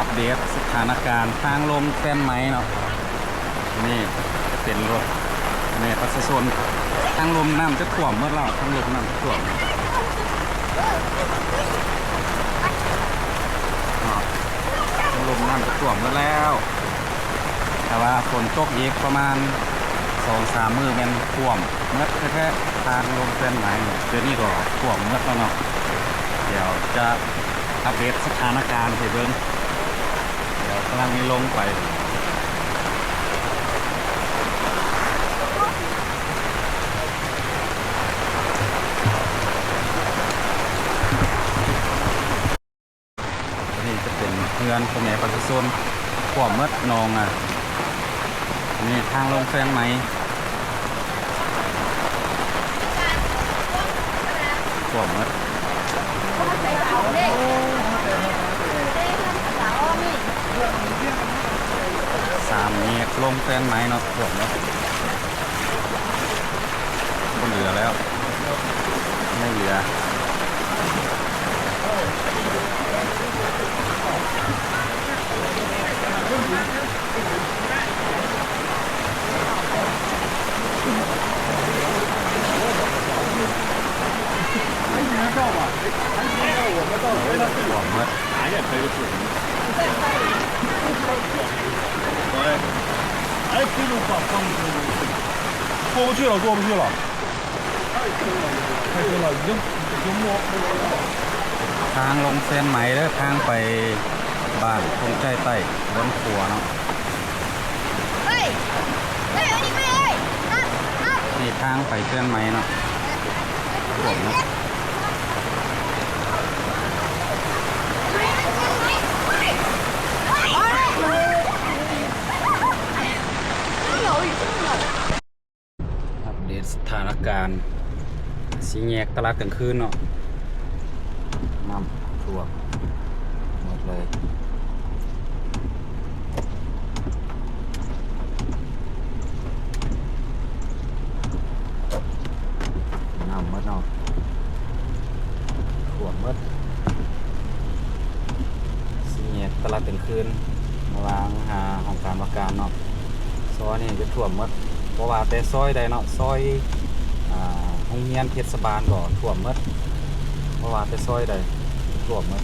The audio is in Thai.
อัปเดตสถานการณ์ทางลงแป้นไหมเนาะนี่เป็นรถนี่พัสดุนทางลมน้ำจะท่วมเมื่อเราทางลมน้ำจะท่วมทางลมน้ำจะท่วมเมื่อแล้ว แต่ว่าฝนตกอีกประมาณสองสามมือแมันท่วมเมื่อแค่ทางลงแป้นไม้เนี่ยเดี๋ยวนี้ก็ท่วมเมื่อแล้วเนาะเดี๋ยวจะอัปเดตสถานการณ์ให้เบิ่ง เดี๋ยวกำลังลงไปนี่จะเป็นเพื่อนคนไหนปัสสุนขวบเมดนองอะนี่ทางลงแฟนไหมขวบเมด แงกลงแซนไม้เนาะพมกเนาะคนเหลือแล้ว ไม่เหลือหวังว่าหายอย่างเคยรู้สึก 哎，这种放放过不去了，过不去了。太深了，已经已经摸摸了。 ทางลงเส้นไหมเด้อทางไปบ้านคงใจใต้บนขัวเนาะ 喂，喂，你们哎，啊啊！ นี่ทางไปเส้นไหมเนาะขวบเนาะ สถานการณ์สีแยกตลาดกลางคืนเนาะน้ำท่วมหมดเลยน้ำมดเนาะท่วมมดสีแยกตลาดกลางคืนระหว่างหาของการประการเนาะซอยนี่จะท่วมมด เพราะว่าแต่ซอยใดเนาะซอยอ่าโรงเรียนเทศบาลก็ท่วมหมดเพราะว่าแต่ซอยใดท่วมหมด